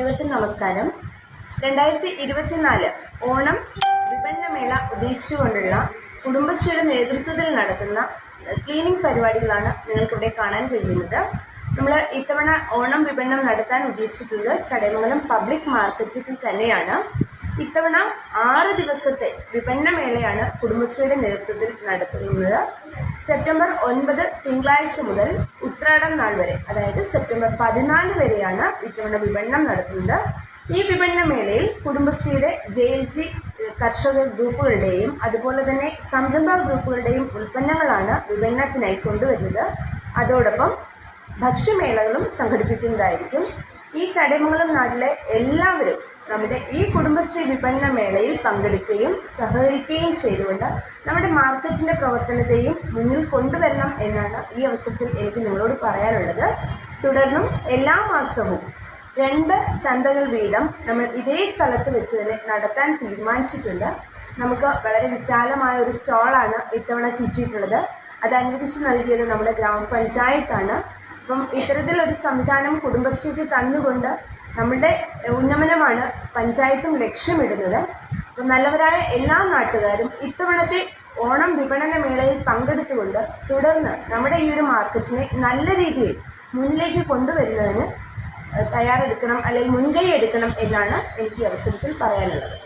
ഏവർക്കും നമസ്കാരം. രണ്ടായിരത്തി ഇരുപത്തിനാല് ഓണം വിപണനമേള ഉദ്ദേശിച്ചുകൊണ്ടുള്ള കുടുംബശ്രീയുടെ നേതൃത്വത്തിൽ നടത്തുന്ന ക്ലീനിങ് പരിപാടികളാണ് നിങ്ങൾക്കിവിടെ കാണാൻ കഴിയുന്നത്. നമ്മൾ ഇത്തവണ ഓണം വിപണനം നടത്താൻ ഉദ്ദേശിച്ചിട്ടുള്ളത് ചടയമംഗലം പബ്ലിക് മാർക്കറ്റിൽ തന്നെയാണ്. ഇത്തവണ ആറ് ദിവസത്തെ വിപണനമേളയാണ് കുടുംബശ്രീയുടെ നേതൃത്വത്തിൽ നടത്തുന്നത്. സെപ്റ്റംബർ ഒൻപത് തിങ്കളാഴ്ച മുതൽ ഉത്രാടം നാൾ വരെ അതായത് സെപ്റ്റംബർ പതിനാല് വരെയാണ് ഇത്തവണ വിപണനം നടത്തുന്നത്. ഈ വിപണന മേളയിൽ കുടുംബശ്രീയുടെ ജെ എൽ ജി കർഷക ഗ്രൂപ്പുകളുടെയും അതുപോലെ തന്നെ സംരംഭ ഗ്രൂപ്പുകളുടെയും ഉൽപ്പന്നങ്ങളാണ് വിപണനത്തിനായി കൊണ്ടുവരുന്നത്. അതോടൊപ്പം ഭക്ഷ്യമേളകളും സംഘടിപ്പിക്കുന്നതായിരിക്കും. ഈ ചടയമംഗലം നാട്ടിലെ എല്ലാവരും നമ്മുടെ ഈ കുടുംബശ്രീ വിപണന മേളയിൽ പങ്കെടുക്കുകയും സഹകരിക്കുകയും ചെയ്തുകൊണ്ട് നമ്മുടെ മാർക്കറ്റിന്റെ പ്രവർത്തനത്തെയും മുന്നിൽ കൊണ്ടുവരണം എന്നാണ് ഈ അവസരത്തിൽ എനിക്ക് നിങ്ങളോട് പറയാനുള്ളത്. തുടർന്നും എല്ലാ മാസവും രണ്ട് ചന്തകൾ വീതം നമ്മൾ ഇതേ സ്ഥലത്ത് വെച്ച് തന്നെ നടത്താൻ തീരുമാനിച്ചിട്ടുണ്ട്. നമുക്ക് വളരെ വിശാലമായ ഒരു സ്റ്റാളാണ് ഇത്തവണ കിട്ടിയിട്ടുള്ളത്. അത് അനുവദിച്ച് നൽകിയത് നമ്മുടെ ഗ്രാമപഞ്ചായത്താണ്. അപ്പം ഇത്തരത്തിലൊരു സംവിധാനം കുടുംബശ്രീക്ക് തന്നുകൊണ്ട് നമ്മുടെ ഉന്നമനമാണ് പഞ്ചായത്തും ലക്ഷ്യമിടുന്നത്. അപ്പം നല്ലവരായ എല്ലാ നാട്ടുകാരും ഇത്തവണത്തെ ഓണം വിപണന മേളയിൽ പങ്കെടുത്തുകൊണ്ട് തുടർന്ന് നമ്മുടെ ഈ ഒരു മാർക്കറ്റിനെ നല്ല രീതിയിൽ മുന്നിലേക്ക് കൊണ്ടുവരുന്നതിന് തയ്യാറെടുക്കണം അല്ലെങ്കിൽ മുൻകൈ എടുക്കണം എന്നാണ് എനിക്ക് അവസരത്തിൽ പറയാനുള്ളത്.